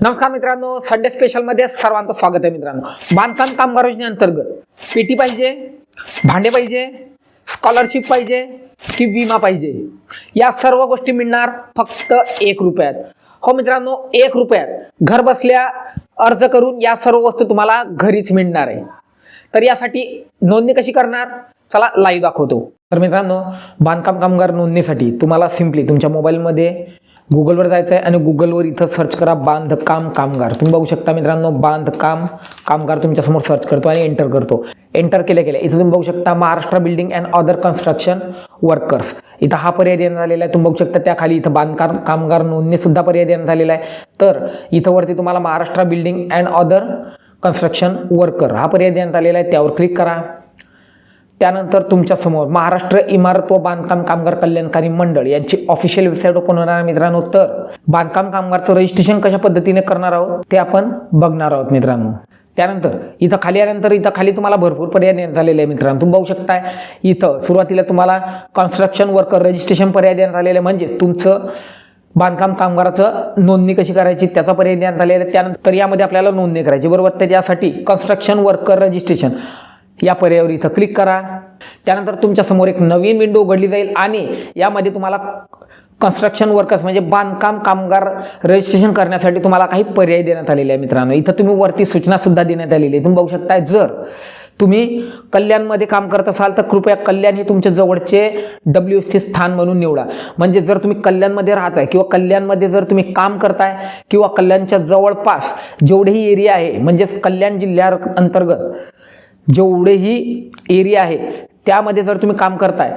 नमस्कार मित्रांनो संडे स्पेशलमध्ये सर्वांचं स्वागत आहे मित्रांनो. बांधकाम कामगार योजनेअंतर्गत पेटी पाहिजे भांडे पाहिजे स्कॉलरशिप पाहिजे की विमा पाहिजे? या सर्व गोष्टी मिळणार फक्त एक रुपयात. हो मित्रांनो एक रुपयात. घर बसल्या अर्ज करून या सर्व वस्तू तुम्हाला घरीच मिळणार आहे. तर यासाठी नोंदणी कशी करणार? चला लाईव्ह दाखवतो. तर मित्रांनो बांधकाम कामगार नोंदणीसाठी तुम्हाला सिम्पली तुमच्या मोबाईलमध्ये गुगलवर जायचं आहे आणि गुगलवर इथं सर्च करा बांधकाम कामगार. तुम्ही बघू शकता मित्रांनो बांधकाम कामगार तुमच्यासमोर सर्च करतो आणि एंटर करतो. एंटर केल्या केल्या. इथं तुम्ही बघू शकता Maharashtra building and other construction workers इथं हा पर्याय देण्यात आलेला आहे. तुम्ही बघू शकता त्याखाली इथं बांधकाम कामगार नोंदणीसुद्धा पर्याय देण्यात आलेला आहे. तर इथं वरती तुम्हाला Maharashtra building and other construction worker हा पर्याय देण्यात आलेला आहे. त्यावर क्लिक करा. त्यानंतर तुमच्यासमोर महाराष्ट्र इमारत व बांधकाम कामगार कल्याणकारी मंडळ यांची ऑफिशियल वेबसाईट ओपन होणार आहे मित्रांनो. तर बांधकाम कामगारचं रजिस्ट्रेशन कशा पद्धतीने करणार आहोत ते आपण बघणार आहोत मित्रांनो. त्यानंतर इथं खाली आल्यानंतर इथं खाली तुम्हाला भरपूर पर्याय देण्यात आलेले आहे मित्रांनो. तुम्ही बघू शकताय इथं सुरुवातीला तुम्हाला कन्स्ट्रक्शन वर्कर रजिस्ट्रेशन पर्याय देण्यात आलेले आहे म्हणजेच तुमचं बांधकाम कामगाराचं नोंदणी कशी करायची त्याचा पर्याय देण्यात आलेला आहे. त्यानंतर यामध्ये आपल्याला नोंदणी करायची. बरोबर? त्याच्यासाठी कन्स्ट्रक्शन वर्कर रजिस्ट्रेशन या पर्यायावर इथं क्लिक करा. त्यानंतर तुमच्यासमोर एक नवीन विंडो उघडली जाईल आणि यामध्ये तुम्हाला कन्स्ट्रक्शन वर्कर्स म्हणजे बांधकाम कामगार रजिस्ट्रेशन करण्यासाठी तुम्हाला काही पर्याय देण्यात आलेले आहे मित्रांनो. इथं तुम्ही वरती सूचनासुद्धा देण्यात आलेली आहे. तुम्ही बघू शकताय जर तुम्ही कल्याणमध्ये काम करत असाल तर कृपया कल्याण हे तुमच्या जवळचे डब्ल्यू सी स्थान म्हणून निवडा. म्हणजे जर तुम्ही कल्याणमध्ये राहताय किंवा कल्याणमध्ये जर तुम्ही काम करताय किंवा कल्याणच्या जवळपास जेवढेही एरिया आहे म्हणजेच कल्याण जिल्ह्या अंतर्गत जेवढेही एरिया आहे त्यामध्ये जर तुम्ही काम करताय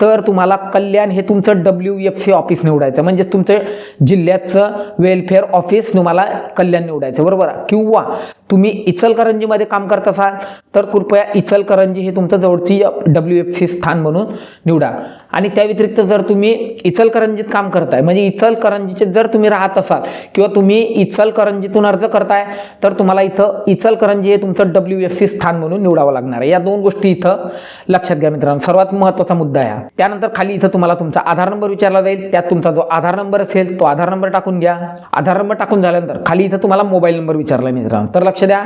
तर तुम्हाला कल्याण हे तुमचं डब्ल्यू एफ सी ऑफिस निवडायचं. म्हणजे तुमचं जिल्ह्याचं वेलफेअर ऑफिस तुम्हाला कल्याण निवडायचं. बरोबर? किंवा तुम्ही इचलकरंजीमध्ये काम करत असाल तर कृपया इचलकरंजी हे तुमचं जवळची डब्ल्यू एफ सी स्थान म्हणून निवडा. आणि त्या व्यतिरिक्त जर तुम्ही इचलकरंजीत काम करताय म्हणजे इचलकरंजीचे जर तुम्ही राहत असाल किंवा तुम्ही इचलकरंजीतून अर्ज करताय तर तुम्हाला इथं इचलकरंजी हे तुमचं डब्ल्यू एफ सी स्थान म्हणून निवडावं लागणार आहे. या दोन गोष्टी इथं लक्षात घ्या मित्रांनो. सर्वात महत्त्वाचा मुद्दा आहे त्यानंतर खाली इथं तुम्हाला तुमचा आधार नंबर विचारला जाईल. त्यात तुमचा जो आधार नंबर असेल तो आधार नंबर टाकून घ्या. आधार नंबर टाकून झाल्यानंतर खाली इथं तुम्हाला मोबाईल नंबर विचारला मित्रांनो. तर लक्ष द्या.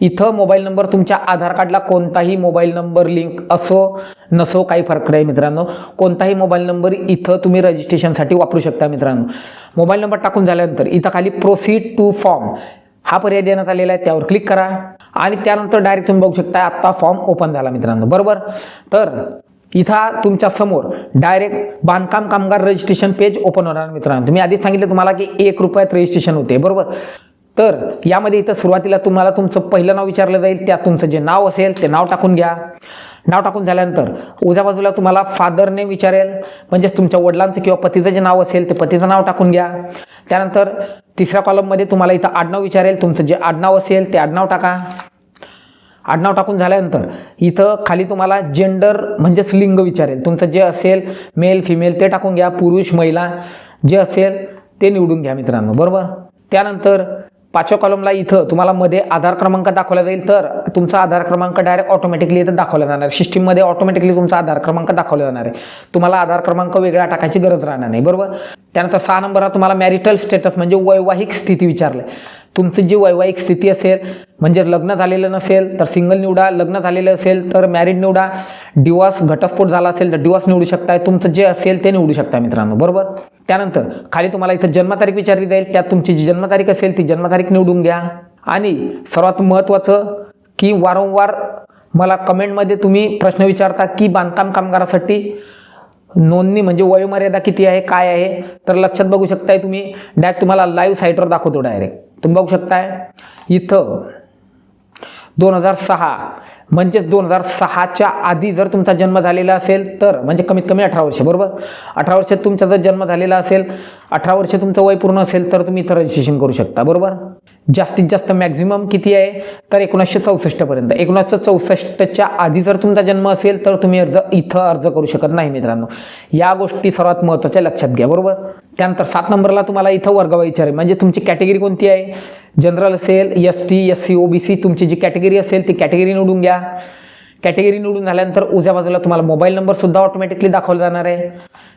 इथं मोबाईल नंबर तुमच्या आधार कार्डला कोणताही मोबाईल नंबर लिंक असो नसो काही फरक नाही मित्रांनो. कोणताही मोबाईल नंबर इथं तुम्ही रजिस्ट्रेशनसाठी वापरू शकता मित्रांनो. मोबाईल नंबर टाकून झाल्यानंतर इथं खाली प्रोसीड टू फॉर्म हा पर्याय देण्यात आलेला आहे. त्यावर क्लिक करा. आणि त्यानंतर डायरेक्ट तुम्ही बघू शकता आत्ता फॉर्म ओपन झाला मित्रांनो. बरोबर? तर इथं तुमच्यासमोर डायरेक्ट बांधकाम कामगार रजिस्ट्रेशन पेज ओपन होणार मित्रांनो. तुम्ही आधीच सांगितलं तुम्हाला की एक रुपयात रजिस्ट्रेशन होते. बरोबर? तर यामध्ये इथं सुरुवातीला तुम्हाला तुमचं पहिलं नाव विचारलं जाईल त्यात तुमचं जे नाव असेल ते नाव टाकून घ्या. नाव टाकून झाल्यानंतर उजव्या बाजूला तुम्हाला फादर नेम विचारेल म्हणजेच तुमच्या वडिलांचं किंवा पतीचं जे नाव असेल ते पतीचं नाव टाकून घ्या. त्यानंतर तिसऱ्या कॉलममध्ये तुम्हाला इथं आडनाव विचारेल तुमचं जे आडनाव असेल ते आडनाव टाका. आडनाव टाकून झाल्यानंतर इथं खाली तुम्हाला जेंडर म्हणजेच लिंग विचारेल. तुमचं जे असेल मेल फिमेल ते टाकून घ्या पुरुष महिला जे असेल ते निवडून घ्या मित्रांनो बरोबर? त्यानंतर पाचव्या कॉलमला इथं तुम्हाला मध्ये आधार क्रमांक दाखवला जाईल तर तुमचा आधार क्रमांक डायरेक्ट ऑटोमॅटिकली इथं दाखवला जाणार आहे. सिस्टीममध्ये ऑटोमॅटिकली तुमचा आधार क्रमांक दाखवला जाणार आहे. तुम्हाला आधार क्रमांक वेगळा टाकायची गरज राहणार नाही बरोबर? त्यानंतर सहा नंबरला तुम्हाला मॅरिटल स्टेटस म्हणजे वैवाहिक स्थिती विचारले तुमची जी वैवाहिक स्थिती असेल म्हणजे लग्न झालेलं नसेल तर सिंगल निवडा लग्न झालेलं असेल तर मॅरिड निवडा. डिवॉर्स घटस्फोट झाला असेल तर डिवॉर्स निवडू शकताय. तुमचं जे असेल ते निवडू शकता मित्रांनो बरोबर? त्यानंतर खाली तुम्हाला इथं जन्मतारीख विचारली जाईल. त्यात तुमची जी जन्मतारीख असेल ती जन्मतारीख निवडून घ्या. आणि सर्वात महत्त्वाचं की वारंवार मला कमेंटमध्ये तुम्ही प्रश्न विचारता की बांधकाम कामगारासाठी नोंदणी म्हणजे वयोमर्यादा किती आहे काय आहे? तर लक्षात बघू शकताय तुम्ही. डायरेक्ट तुम्हाला लाईव्ह साईटवर दाखवतो डायरेक्ट तुम्ही बघू शकताय. इथं दोन हजार सहा म्हणजेच दोन हजार सहाच्या आधी जर तुमचा जन्म झालेला असेल तर म्हणजे कमीत कमी अठरा वर्ष बरोबर? अठरा वर्षात तुमचा जर जन्म झालेला असेल अठरा वर्ष तुमचं वय पूर्ण असेल तर तुम्ही इथं रजिस्ट्रेशन करू शकता बरोबर? जास्तीत जास्त मॅक्झिमम किती आहे? तर एकोणीसशे चौसष्टपर्यंत एकोणीसशे चौसष्टच्या आधी जर तुमचा जन्म असेल तर तुम्ही अर्ज इथं अर्ज करू शकत नाही मित्रांनो. या गोष्टी सर्वात महत्त्वाच्या लक्षात घ्या बरोबर? त्यानंतर सात नंबरला तुम्हाला इथं वर्ग विचारेल. म्हणजे तुमची कॅटेगरी कोणती आहे? जनरल असेल S T S C O B C तुमची जी कॅटेगरी असेल ती कॅटेगरी निवडून घ्या. कॅटेगरी निवडून झाल्यानंतर उजव्या बाजूला तुम्हाला मोबाईल नंबरसुद्धा ऑटोमॅटिकली दाखवला जाणार आहे.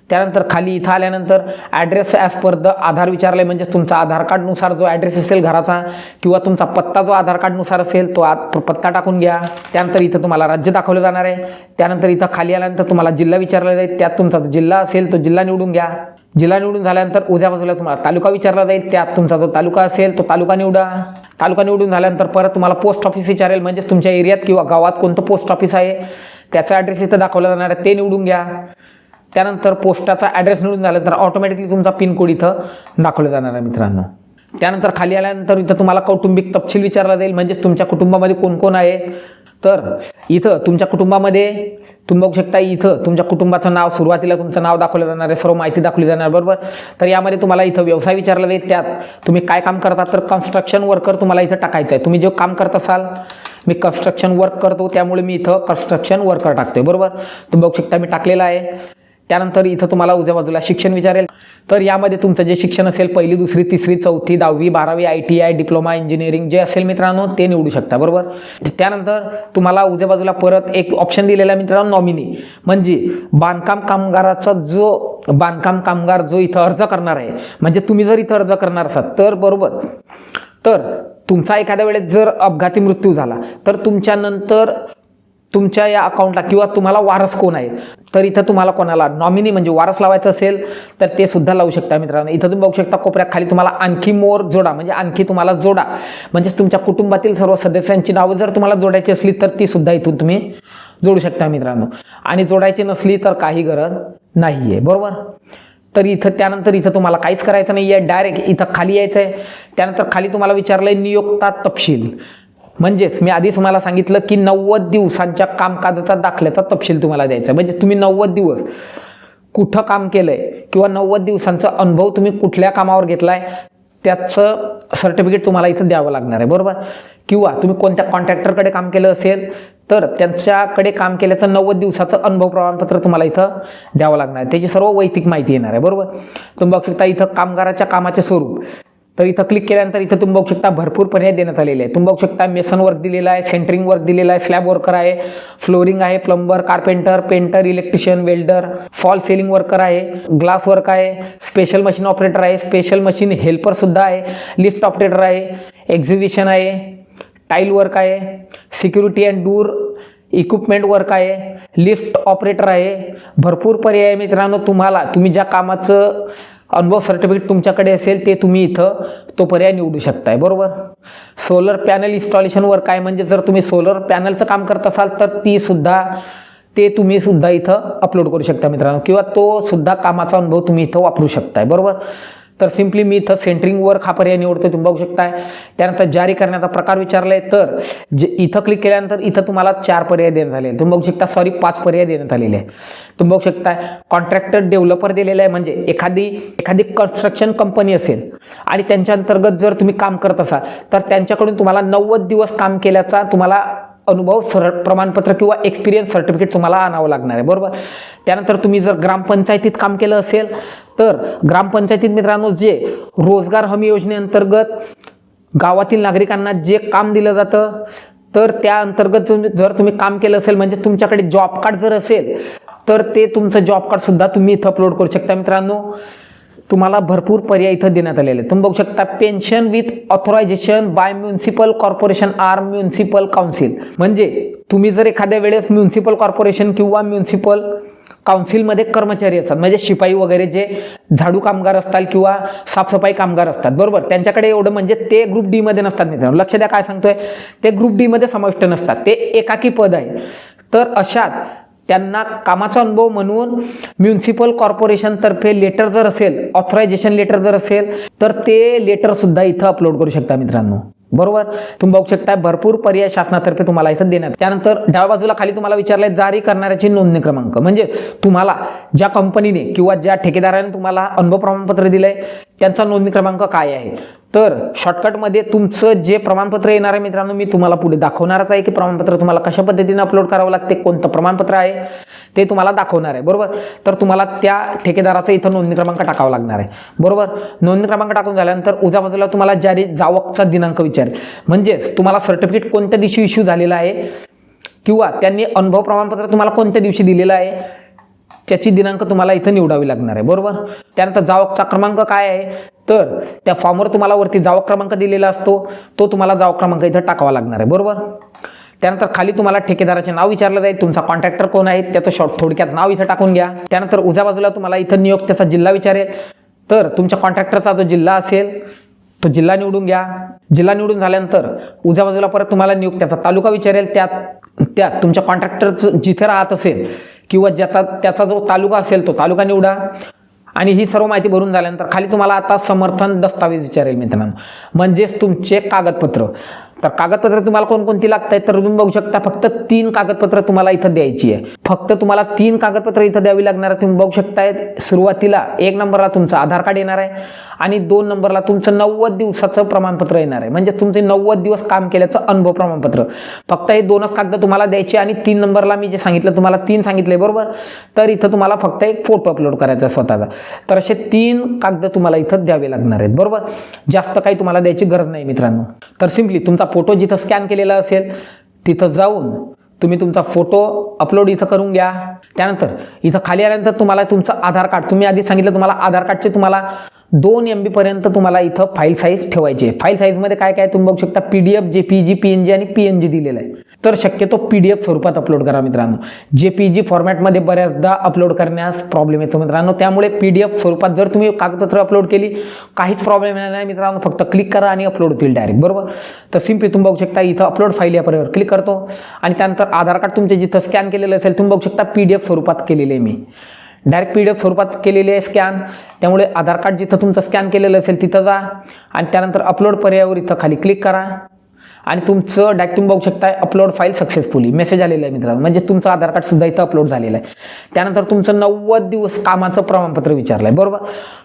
त्यानंतर खाली इथं आल्यानंतर address as per the Aadhaar विचारले म्हणजे तुमचा आधार कार्डनुसार जो ॲड्रेस असेल घराचा किंवा तुमचा पत्ता जो आधार कार्डनुसार असेल तो आत पत्ता टाकून घ्या. त्यानंतर इथं तुम्हाला राज्य दाखवलं जाणार आहे. त्यानंतर इथं खाली आल्यानंतर तुम्हाला जिल्हा विचारला जाईल. त्यात तुमचा जो जिल्हा असेल तो जिल्हा निवडून घ्या. जिल्हा निवडून झाल्यानंतर उजव्या बाजूला तुम्हाला तालुका विचारला जाईल. त्यात तुमचा जो तालुका असेल तो तालुका निवडा. तालुका निवडून झाल्यानंतर परत तुम्हाला पोस्ट ऑफिस विचारेल म्हणजेच तुमच्या एरियात किंवा गावात कोणतं पोस्ट ऑफिस आहे? त्याचा ॲड्रेस इथं दाखवला जाणार आहे ते निवडून घ्या. त्यानंतर पोस्टाचा ॲड्रेस निवडून झाल्यानंतर ऑटोमॅटिकली तुमचा पिनकोड इथं दाखवला जाणार आहे मित्रांनो. त्यानंतर खाली आल्यानंतर इथं तुम्हाला कौटुंबिक तपशील विचारला जाईल म्हणजेच तुमच्या कुटुंबामध्ये कोण कोण आहे? तर इथं तुमच्या कुटुंबामध्ये तुम्ही बघू शकता इथं तुमच्या कुटुंबाचं नाव सुरुवातीला तुमचं नाव दाखवलं जाणार आहे सर्व माहिती दाखवली जाणार बरोबर? तर यामध्ये तुम्हाला इथं व्यवसाय विचारला जाईल त्यात तुम्ही काय काम करता तर कन्स्ट्रक्शन वर्कर तुम्हाला इथं टाकायचं आहे. तुम्ही जे काम करत असाल मी कन्स्ट्रक्शन वर्क करतो त्यामुळे मी इथं कन्स्ट्रक्शन वर्कर टाकतोय बरोबर? तुम्ही बघू शकता मी टाकलेला आहे. त्यानंतर इथं तुम्हाला उजव्या बाजूला शिक्षण विचारेल. तर यामध्ये तुमचं जे शिक्षण असेल पहिली दुसरी तिसरी चौथी दहावी बारावी I T I diploma engineering जे असेल मित्रांनो ते निवडू शकता बरोबर? त्यानंतर तुम्हाला उजव्या बाजूला परत एक ऑप्शन दिलेला आहे मित्रांनो नॉमिनी म्हणजे बांधकाम कामगाराचा जो बांधकाम कामगार जो इथं अर्ज करणार आहे म्हणजे तुम्ही जर इथं अर्ज करणार असाल तर बरोबर. तर तुमचा एखाद्या वेळेस जर अपघाती मृत्यू झाला तर तुमच्यानंतर तुमच्या या अकाउंटला किंवा तुम्हाला वारस कोण आहे तर इथं तुम्हाला कोणाला नॉमिनी म्हणजे वारस लावायचं असेल तर ते सुद्धा लावू शकता मित्रांनो. इथं तुम्ही बघू शकता कोपऱ्यात खाली तुम्हाला आणखी मोर जोडा म्हणजे आणखी तुम्हाला जोडा. म्हणजेच तुमच्या कुटुंबातील सर्व सदस्यांची नावं जर तुम्हाला जोडायची असली तर ती सुद्धा इथून तुम्ही जोडू शकता मित्रांनो. आणि जोडायची नसली तर काही गरज नाही आहे बरोबर? तर इथं त्यानंतर इथं तुम्हाला काहीच करायचं नाही आहे डायरेक्ट इथं खाली यायचं आहे त्यानंतर खाली तुम्हाला विचारलं आहे नियोक्ता तपशील. म्हणजेच मी आधी तुम्हाला सांगितलं की नव्वद दिवसांच्या कामकाजाचा दाखल्याचा तपशील तुम्हाला द्यायचा म्हणजे तुम्ही नव्वद दिवस कुठं काम केलं आहे किंवा नव्वद दिवसांचा अनुभव तुम्ही कुठल्या कामावर घेतला आहे त्याचं सर्टिफिकेट तुम्हाला इथं द्यावं लागणार आहे बरोबर? किंवा तुम्ही कोणत्या कॉन्ट्रॅक्टरकडे काम केलं असेल तर त्यांच्याकडे काम केल्याचं नव्वद दिवसाचं अनुभव प्रमाणपत्र तुम्हाला इथं द्यावं लागणार आहे. त्याची सर्व वैयक्तिक माहिती येणार आहे बरोबर? तुम्ही बघू शकता इथं कामगाराच्या कामाचे स्वरूप. तर इथं क्लिक केल्यानंतर इथं तुम्ही बघू शकता भरपूर पर्याय देण्यात आलेले आहे तुम्ही बघू शकता मेसन वर्क दिलेला आहे सेंटरिंग वर्क दिलेला आहे स्लॅब वर्कर आहे फ्लोरिंग आहे plumber carpenter painter electrician welder false ceiling worker आहे ग्लास वर्क आहे स्पेशल मशीन ऑपरेटर आहे स्पेशल मशीन हेल्पर सुद्धा आहे लिफ्ट ऑपरेटर आहे एक्झिबिशन आहे टाईल वर्क आहे security and door equipment work आहे लिफ्ट ऑपरेटर आहे. भरपूर पर्याय आहे मित्रांनो तुम्हाला. तुम्ही ज्या कामाचं अनुभव सर्टिफिकेट तुमच्याकडे असेल ते तुम्ही इथं तो पर्याय निवडू शकताय बरोबर? सोलर पॅनल इन्स्टॉलेशनवर काय म्हणजे जर तुम्ही सोलर पॅनलचं काम करत असाल तर ती सुद्धा ते तुम्ही सुद्धा इथं अपलोड करू शकता मित्रांनो किंवा तो सुद्धा कामाचा अनुभव तुम्ही इथं वापरू शकताय बरोबर? तर सिम्पली मी इथं सेंटरिंग वर्क हा पर्याय निवडतो तुम्ही बघू शकताय. त्यानंतर जारी करण्याचा प्रकार विचारलाय तर जे इथं क्लिक केल्यानंतर इथं तुम्हाला चार पर्याय देण्यात आले तुम्ही बघू शकता सॉरी पाच पर्याय देण्यात आलेले आहे तुम्ही बघू शकताय कॉन्ट्रॅक्टर डेव्हलपर दिलेला आहे. म्हणजे एखादी एखादी कन्स्ट्रक्शन कंपनी असेल आणि त्यांच्या अंतर्गत जर तुम्ही काम करत असाल तर त्यांच्याकडून तुम्हाला नव्वद दिवस काम केल्याचा तुम्हाला अनुभव सर प्रमाणपत्र किंवा एक्सपिरियन्स सर्टिफिकेट तुम्हाला आणावं लागणार आहे. बरोबर? त्यानंतर तुम्ही जर ग्रामपंचायतीत काम केलं असेल तर ग्रामपंचायतीत मित्रांनो जे रोजगार हमी योजनेअंतर्गत गावातील नागरिकांना जे काम दिलं जातं तर त्या अंतर्गत जर जर तुम्ही काम केलं असेल म्हणजे तुमच्याकडे जॉब कार्ड जर असेल तर ते तुमचं जॉब कार्ड सुद्धा तुम्ही इथं अपलोड करू शकता. मित्रांनो तुम्हाला भरपूर पर्याय इथं देण्यात आलेले तुम्ही बघू शकता pension with authorization by municipal corporation or municipal council म्हणजे तुम्ही जर एखाद्या वेळेस म्युन्सिपल कॉर्पोरेशन किंवा म्युन्सिपल काउन्सिलमध्ये कर्मचारी असतात. म्हणजे शिपाई वगैरे जे झाडू कामगार असतात किंवा साफसफाई कामगार असतात. बरोबर? त्यांच्याकडे एवढं म्हणजे ते ग्रुप डी मध्ये नसतात मित्रांनो. लक्ष द्या काय सांगतोय. ते ग्रुप डी मध्ये समाविष्ट नसतात. ते एकाकी पद आहे. तर अशात त्यांना कामाचा अनुभव म्हणून म्युन्सिपल कॉर्पोरेशनतर्फे लेटर जर असेल ऑथरायझेशन लेटर जर असेल तर ते लेटरसुद्धा इथं अपलोड करू शकता मित्रांनो. बरोबर? तुम्ही बघू शकता भरपूर पर्याय शासनातर्फे तुम्हाला इथं देण्यात त्यानंतर डाव्या बाजूला खाली तुम्हाला विचारलंय जारी करणाऱ्याची नोंदणी क्रमांक. म्हणजे तुम्हाला ज्या कंपनीने किंवा ज्या ठेकेदाराने तुम्हाला अनुभव प्रमाणपत्र दिलंय त्यांचा नोंदणी क्रमांक काय आहे? तर शॉर्टकटमध्ये तुमचं जे प्रमाणपत्र येणार आहे मित्रांनो मी तुम्हाला पुढे दाखवणारच आहे की प्रमाणपत्र तुम्हाला कशा पद्धतीने अपलोड करावं लागते कोणतं प्रमाणपत्र आहे ते तुम्हाला दाखवणार आहे बरोबर? तर तुम्हाला त्या ठेकेदाराचा इथं नोंदणी क्रमांक टाकावा लागणार आहे बरोबर? नोंदणी क्रमांक टाकून झाल्यानंतर उजव्या बाजूला तुम्हाला जारी जावकचा दिनांक विचारेल. म्हणजेच तुम्हाला सर्टिफिकेट कोणत्या दिवशी इश्यू झालेला आहे किंवा त्यांनी अनुभव प्रमाणपत्र तुम्हाला कोणत्या दिवशी दिलेलं आहे त्याची दिनांक तुम्हाला इथं निवडावी लागणार आहे बरोबर? त्यानंतर जावकचा क्रमांक काय आहे तर त्या फॉर्मवर तुम्हाला वरती जावा क्रमांक दिलेला असतो. तो तुम्हाला जाव क्रमांक इथं टाकावा लागणार आहे. बरोबर? त्यानंतर खाली तुम्हाला ठेकेदाराचे नाव विचारलं जाईल. तुमचा कॉन्ट्रॅक्टर कोण आहे? त्याचं शॉर्ट थोडक्यात नाव इथं टाकून घ्या. त्यानंतर उजव्या बाजूला तुम्हाला इथं नियोक्त्याचा जिल्हा विचारेल. तर तुमच्या कॉन्ट्रॅक्टरचा जो जिल्हा असेल तो जिल्हा निवडून घ्या. जिल्हा निवडून झाल्यानंतर उजव्या बाजूला परत तुम्हाला नियुक्त्याचा तालुका विचारेल. त्यात त्यात तुमच्या कॉन्ट्रॅक्टरचं जिथे राहत असेल किंवा ज्याचा त्याचा जो तालुका असेल तो तालुका निवडा. आणि ही सर्व माहिती भरून झाल्यानंतर खाली तुम्हाला आता समर्थन दस्तावेज विचारेल मित्रांनो. म्हणजेच तुमचे कागदपत्र. तर कागदपत्र तुम्हाला कोणकोणती लागत आहेत तर तुम्ही बघू शकता फक्त तीन कागदपत्र तुम्हाला इथं द्यायची आहे. फक्त तुम्हाला तीन कागदपत्र इथं द्यावी लागणार आहे तुम्ही बघू शकताय सुरुवातीला एक नंबरला तुमचं आधार कार्ड येणार आहे आणि दोन नंबरला तुमचं नव्वद दिवसाचं प्रमाणपत्र येणार आहे. म्हणजे तुमचे नव्वद दिवस काम केल्याचं अनुभव प्रमाणपत्र. फक्त हे दोनच कागद तुम्हाला द्यायचे आणि तीन नंबरला मी जे सांगितलं तुम्हाला तीन सांगितले बरोबर? तर इथं तुम्हाला फक्त एक फोटो अपलोड करायचा स्वतःचा. तर असे तीन कागद तुम्हाला इथं द्यावे लागणार आहेत बरोबर? जास्त काही तुम्हाला द्यायची गरज नाही मित्रांनो. तर सिम्पली तुमचा फोटो जिथं स्कॅन केलेला असेल तिथं जाऊन तुम्ही तुमचा फोटो अपलोड इथं करून घ्या. त्यानंतर इथं खाली आल्यानंतर तुम्हाला तुमचं आधार कार्ड तुम्ही आधी सांगितलं तुम्हाला आधार कार्डचे तुम्हाला दोन एम पर्यंत तुम्हाला इथं फाईल साईज ठेवायची आहे. फाईल साईजमध्ये काय काय तुम्ही बघू शकता P D F J P G P N G आणि पी एन जी दिलेलं आहे. तर शक्यतो पी डी एफ स्वरूपात अपलोड करा मित्रांनो. जे पी जी फॉर्मॅटमध्ये बऱ्याचदा अपलोड करण्यास प्रॉब्लेम येतो मित्रांनो. त्यामुळे पी डी एफ स्वरूपात जर तुम्ही कागदपत्र अपलोड केली काहीच प्रॉब्लेम येणार नाही मित्रांनो. फक्त क्लिक करा आणि अपलोड होतील डायरेक्ट बरोबर? तर सिम्पली तुम्ही बघू शकता इथं अपलोड फाईल या पर्यावर क्लिक करतो. आणि त्यानंतर आधार कार्ड तुमचे जिथं स्कॅन केलेलं असेल तुम्ही बघू शकता पी डी एफ स्वरूपात केलेले आहे मी. डायरेक्ट पी डी एफ स्वरूपात केलेले आहे स्कॅन त्यामुळे आधार कार्ड जिथं तुमचं स्कॅन केलेलं असेल तिथं जा. आणि त्यानंतर अपलोड पर्यायावर इथं खाली क्लिक करा. आणि तुमचं डॅक तुम्ही बघू शकता अपलोड फाईल सक्सेसफुली मेसेज आलेला आहे मित्रांनो. म्हणजे तुमचं आधार कार्ड सुद्धा इथं अपलोड झालेलं आहे. त्यानंतर तुमचं नव्वद दिवस कामाचं प्रमाणपत्र विचारलं आहे बरोबर?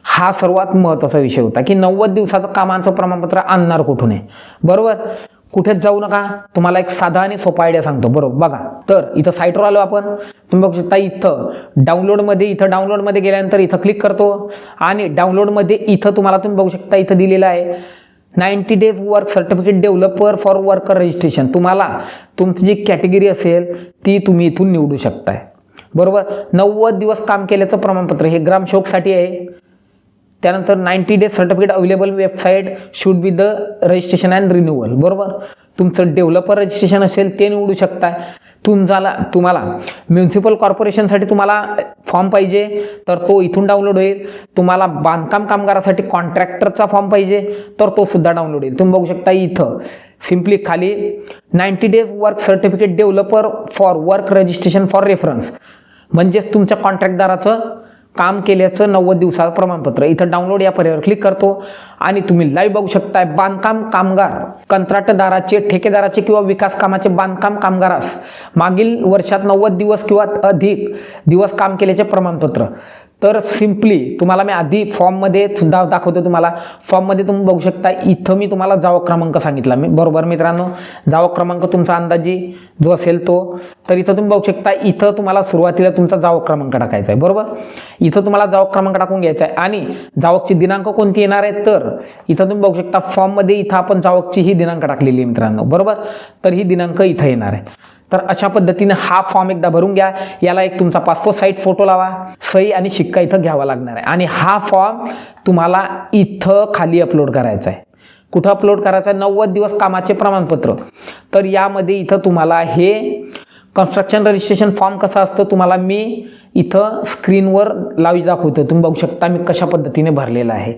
हा सर्वात महत्त्वाचा विषय होता की नव्वद दिवसाचं कामाचं प्रमाणपत्र आणणार कुठून आहे? बरोबर? कुठेच जाऊ नका. तुम्हाला एक साधा आणि सोपा आयडिया सांगतो. बरोबर? बघा. तर इथं साईटवर आलो आपण. तुम्ही बघू शकता इथं डाउनलोडमध्ये इथं डाउनलोडमध्ये गेल्यानंतर इथं क्लिक करतो. आणि डाउनलोडमध्ये इथं तुम्हाला तुम्ही बघू शकता इथं दिलेलं आहे. Ninety days work certificate developer for worker registration तुम्हाला तुमची जी कॅटेगरी असेल ती तुम्ही इथून निवडू शकताय. बरोबर? नव्वद दिवस काम केल्याचं प्रमाणपत्र. हे ग्रामशोकसाठी आहे. त्यानंतर ninety days certificate available website should be the registration and renewal बरोबर? तुमचं डेव्हलपर रजिस्ट्रेशन असेल ते निवडू शकता तुमचाला तुम्हाला म्युन्सिपल कॉर्पोरेशनसाठी तुम्हाला फॉर्म पाहिजे तर तो इथून डाउनलोड होईल. तुम्हाला बांधकाम कामगारासाठी कॉन्ट्रॅक्टरचा फॉर्म पाहिजे तर तो सुद्धा डाउनलोड होईल. तुम्ही बघू शकता इथं सिम्पली खाली ninety days work certificate developer for work registration for reference म्हणजेच तुमच्या कॉन्ट्रॅक्टदाराचं काम केल्याचं नव्वद दिवसाचं प्रमाणपत्र. इथं डाउनलोड या पर्यायावर क्लिक करतो आणि तुम्ही लाईव्ह बघू शकताय बांधकाम कामगार कंत्राटदाराचे ठेकेदाराचे किंवा विकास कामाचे बांधकाम कामगारास मागील वर्षात नव्वद दिवस किंवा अधिक दिवस काम केल्याचे प्रमाणपत्र. तर सिम्पली तुम्हाला मी आधी फॉर्ममध्ये सुद्धा दाखवतो तुम्हाला. फॉर्ममध्ये तुम्ही बघू शकता इथं मी तुम्हाला जावक क्रमांक सांगितला. मी बरोबर मित्रांनो जावक क्रमांक तुमचा अंदाजी जो असेल तो. तर इथं तुम्ही बघू शकता इथं तुम्हाला सुरुवातीला तुमचा जावक क्रमांक टाकायचा आहे बरोबर? इथं तुम्हाला जावक क्रमांक टाकून घ्यायचा आहे. आणि जावकची दिनांक कोणती येणार आहे? तर इथं तुम्ही बघू शकता फॉर्ममध्ये इथं आपण जावकची ही दिनांक टाकलेली आहे मित्रांनो बरोबर? तर ही दिनांक इथं येणार आहे. तर अशा पद्धतीने हा फॉर्म एकदा भरून घ्या. याला एक तुमचा पासपोर्ट साईट फोटो लावा. सही आणि शिक्का इथं घ्यावा लागणार आहे. आणि हा फॉर्म तुम्हाला इथं खाली अपलोड करायचा आहे. कुठं अपलोड करायचं आहे? नव्वद दिवस कामाचे प्रमाणपत्र. तर यामध्ये इथं तुम्हाला हे कन्स्ट्रक्शन रजिस्ट्रेशन फॉर्म कसा असतं? तुम्हाला मी इथं स्क्रीनवर लावी दाखवतो तुम्ही बघू शकता मी कशा पद्धतीने भरलेला आहे.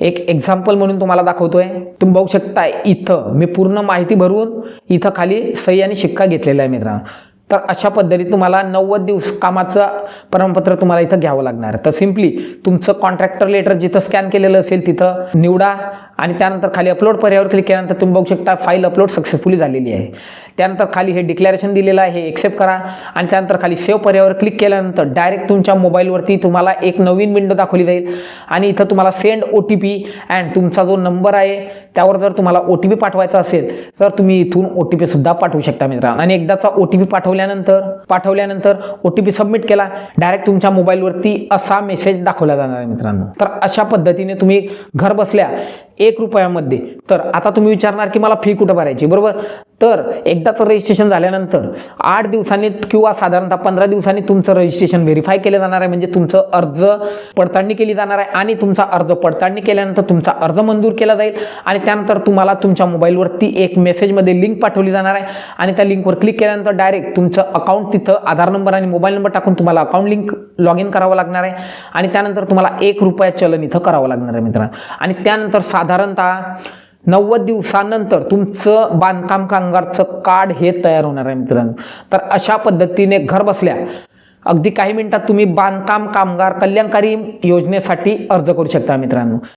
एक एक्झाम्पल म्हणून तुम्हाला दाखवतो आहे तुम्ही बघू शकता इथं मी पूर्ण माहिती भरून इथं खाली सही आणि शिक्का घेतलेला आहे मित्रांनो. तर अशा पद्धतीत तुम्हाला नव्वद दिवस कामाचं प्रमाणपत्र तुम्हाला इथं घ्यावं लागणार. तर सिम्पली तुमचं कॉन्ट्रॅक्टर लेटर जिथं स्कॅन केलेलं असेल तिथं निवडा आणि त्यानंतर खाली अपलोड पर्यावर क्लिक केल्यानंतर तुम्ही बघू शकता फाईल अपलोड सक्सेसफुली झालेली आहे. त्यानंतर खाली हे डिक्लेरेशन दिलेलं आहे हे एक्सेप्ट करा आणि त्यानंतर खाली सेव्ह पर्यावर क्लिक केल्यानंतर डायरेक्ट तुमच्या मोबाईलवरती तुम्हाला एक नवीन विंडो दाखवली जाईल आणि इथं तुम्हाला send O T P and तुमचा जो नंबर आहे त्यावर जर तुम्हाला ओ टी पी पाठवायचा असेल तर तुम्ही इथून ओ टी पी सुद्धा पाठवू शकता मित्रांनो. आणि एकदाचा ओ टी पी पाठवल्यानंतर पाठवल्यानंतर ओ टी पी सबमिट केला डायरेक्ट तुमच्या मोबाईलवरती असा मेसेज दाखवला जाणार आहे मित्रांनो. तर अशा पद्धतीने तुम्ही घर बसल्या एक रुपयामध्ये. तर आता तुम्ही विचारणार की मला फी कुठं भरायची? बरोबर? तर एकदाच रजिस्ट्रेशन झाल्यानंतर आठ दिवसांनी किंवा साधारणतः पंधरा दिवसांनी तुमचं रजिस्ट्रेशन व्हेरीफाय केलं जाणार आहे. म्हणजे तुमचं अर्ज पडताळणी केली जाणार आहे आणि तुमचा अर्ज पडताळणी केल्यानंतर तुमचा अर्ज मंजूर केला जाईल आणि त्यानंतर तुम्हाला तुमच्या मोबाईलवरती एक मेसेजमध्ये लिंक पाठवली जाणार आहे आणि त्या लिंकवर क्लिक केल्यानंतर डायरेक्ट तुमचं अकाउंट तिथं आधार नंबर आणि मोबाईल नंबर टाकून तुम्हाला अकाउंट लिंक लॉग इन करावं लागणार आहे. आणि त्यानंतर तुम्हाला एक रुपया चलन इथं करावं लागणार आहे मित्रांनो. आणि त्यानंतर साधारणतः नव्वद दिवसानंतर तुमचं बांधकाम कामगारचं कार्ड हे तयार होणार आहे मित्रांनो. तर अशा पद्धतीने घर बसल्या अगदी काही मिनिटात तुम्ही बांधकाम कामगार कल्याणकारी योजनेसाठी अर्ज करू शकता मित्रांनो.